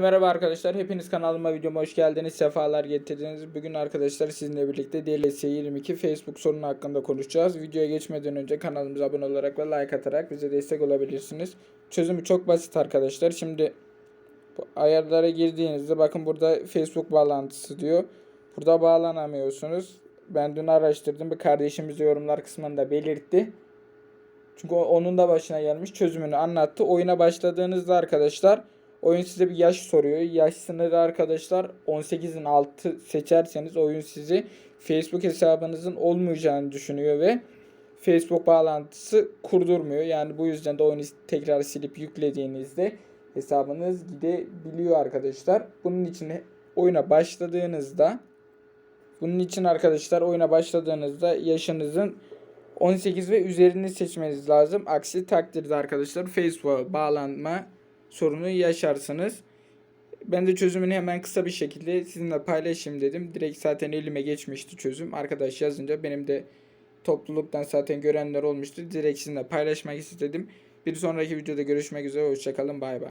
Merhaba arkadaşlar, hepiniz kanalıma videoma hoş geldiniz, sefalar getirdiniz. Bugün arkadaşlar sizinle birlikte DLS 22 Facebook sorunu hakkında konuşacağız. Videoya geçmeden önce kanalımıza abone olarak ve like atarak bize destek olabilirsiniz. Çözümü çok basit arkadaşlar. Şimdi bu ayarlara girdiğinizde bakın burada Facebook bağlantısı diyor. Burada bağlanamıyorsunuz. Ben dün araştırdım. Bir kardeşimiz de yorumlar kısmında belirtti. Çünkü onun da başına gelmiş çözümünü anlattı. Oyuna başladığınızda arkadaşlar oyun size bir yaş soruyor. Yaş sınırı arkadaşlar 18'in altı seçerseniz oyun sizi Facebook hesabınızın olmayacağını düşünüyor ve Facebook bağlantısı kurdurmuyor. Yani bu yüzden de oyunu tekrar silip yüklediğinizde hesabınız gidebiliyor arkadaşlar. Bunun için oyuna başladığınızda bunun için arkadaşlar oyuna başladığınızda yaşınızın 18 ve üzerini seçmeniz lazım. Aksi takdirde arkadaşlar Facebook'a bağlanma sorunu yaşarsınız. Ben de çözümünü hemen kısa bir şekilde sizinle paylaşayım dedim. Direkt zaten elime geçmişti çözüm. Arkadaş yazınca benim de topluluktan zaten görenler olmuştu. Direkt sizinle paylaşmak istedim. Bir sonraki videoda görüşmek üzere. Hoşçakalın. Bay bay.